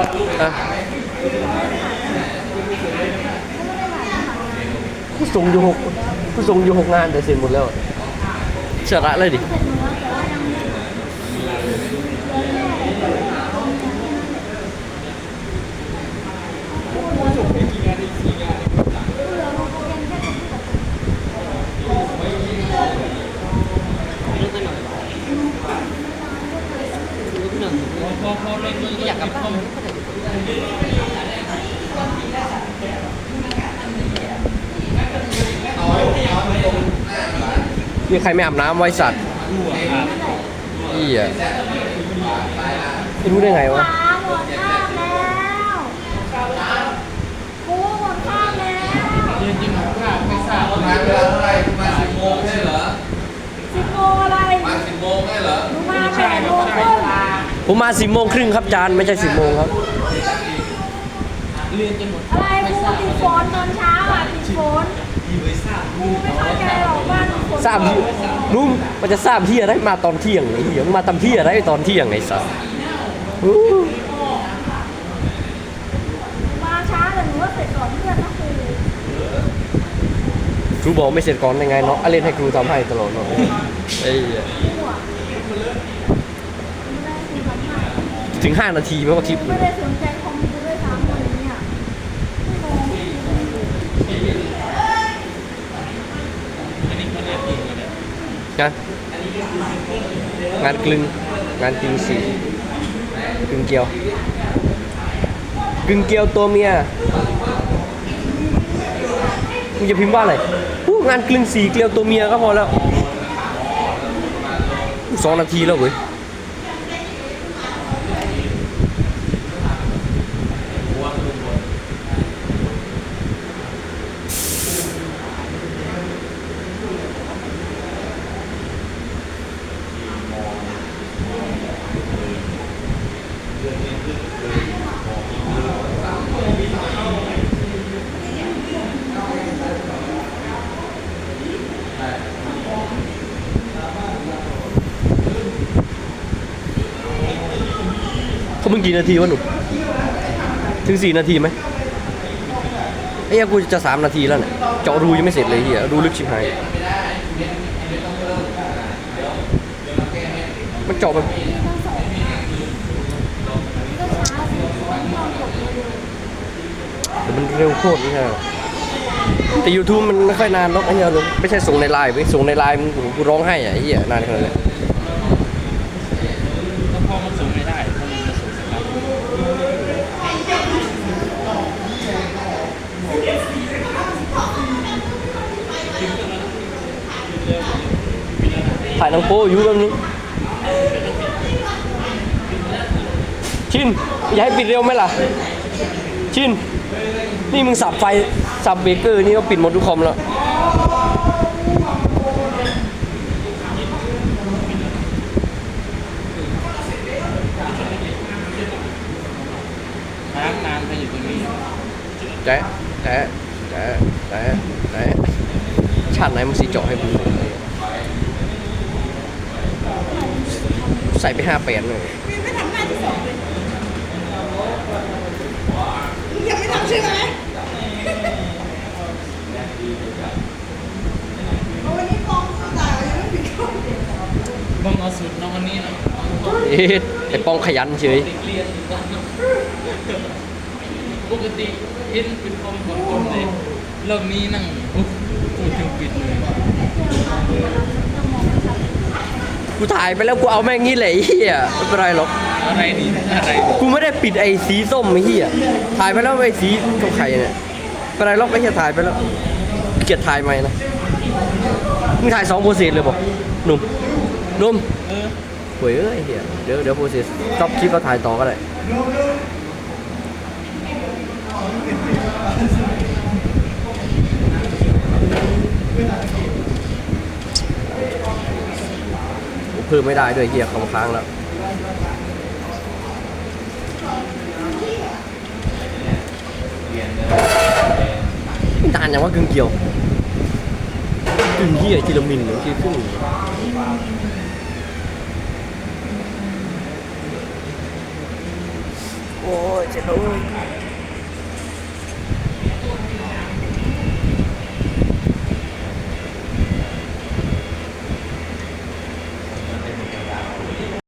อะกูส่งอยู่หกกูส่งอยู่หกงานแต่เสร็จหมดแล้วเชื่อละเลยดิอยากกลับบ้า นมีใครไม่อาบน้ำไว้สัตว์อีอะไม่รู้ได้ไงวะฟ้าหมดข้ามแล้วกูหมดข้ามแล้วยืนยิ้มหัวข้าไม่ทราบว่ามาเวลาเท่าไหร่มาสิบโมงใช่เหรอสิบโมงอะไรมาสิบโมงใช่เหรอหนูมาแปดโมงครึ่งผมมาสิบโมงครึ่งครับจานไม่ใช่สิบโมงครับ เรียนจนหมดอะไรกูติดฝนตอนเช้าอะติดฝนกูไม่เข้าใจหรอกว่าติดฝนทราบที่ลุงมันจะทราบที่อะไรมาตอนเที่ยงไอ้เหี้ยมึงมาตำที่อะไรตอนเที่ยงไอ้สัสอู้มาช้าแต่หนูก็เสร็จก่อนเพื่อนนะครูครูบอกไม่เสร็จก่อนยังไงเนาะอะเล่นให้ครูทำให้ตลอดเนาะไอ้เหี้ยไม่ได้ครูทำให้ถึง 5 นาทีไหมว่าคลิปไม่ได้สนใจคอมกูด้วยซ้ำวันนี้อะงง งานงานกลึงงานกลึงสีกลึงเกลียวกลึงเกลียวตัวเมียมึงจะพิมพ์ว่าอะไรงานกลึงสีเกลียวตัวเมียก็พอแล้วสองนาทีแล้วเว้ย เขามึงกี่นาทีวะหนุ่มถึงสี่นาทีไหมไอ้เหี้ยกูจะสามนาทีแล้วเนี่ยเจาะรูยังไม่เสร็จเลยเฮียรูลึกชิบหายมันเจาะแบบมันเร็วโคตรนี่ฮะแต่ YouTube มันไม่ค่อยนานหรอกไอ้เหี้ยไม่ใช่ส่งในไลน์ไปส่งในไลน์มึงกูร้องไห้อะไอ้เหี้ยนานขนาดนั้น ก็พ่อมันสูงไม่ได้ถ้ามันจะสูงสักครับ ถ่ายหนังโป๊อยู่แบบนึงชินอย่าให้ปิดเร็วไหมล่ะ ชิน นี่มึงสับไฟ สับเบรกเกอร์นี่ก็ปิดหมดทุกคอมแล้วน้ำน้ำถ้าอยู่ตรงนี้แจ๊ะแจ๊ะแจ๊ะแจ๊ะแจ๊ะชาติไหนมันสีเจาะให้มึ ใส่ไปห้าแปดเลยยังไม่ทำใช่ไหมเอาวันนี้กองต่างยังไม่ปิดกล้องบ้องเอาสุดน้องคนนี้เนาะไอ้ป้องขยันเฉยปกติเห็นเป็นคอมของคนเลยรอบนี้นั่งอุ๊ยพูดถึงปิดเลย กูถ่ายไปแล้วกูเอาแม่งงี้แหละไอ้เหี้ยไม่เป็นไรหรอก อะไรนี่อะไรกูไม่ได้ปิดไอ้สีส้มไอ้เหี้ยถ่ายไปแล้วไอ้สีของไข่เนี่ยไม่เป็นไรหรอกไอ้เหี้ยถ่ายไปแล้วเกลียดถ่ายใหม่นะ มึงถ่ายสองโปรเซสเลยบอกหนุ่มหนุ่มเออหวยเอ้ยไอ้เหี้ยเดี๋ยวเดี๋ยวโปรเซสจบคลิปก็ถ่ายต่อก็ได้ พิ่มไม่ได้ด้วยเหี้ยคำค้างแล้วนานอย่างว่ากึ่งเกี่ยวกึ่งเหี้ยจิลมินหรือที่ขึ้นโอ้โอ้ยเจ็บเลย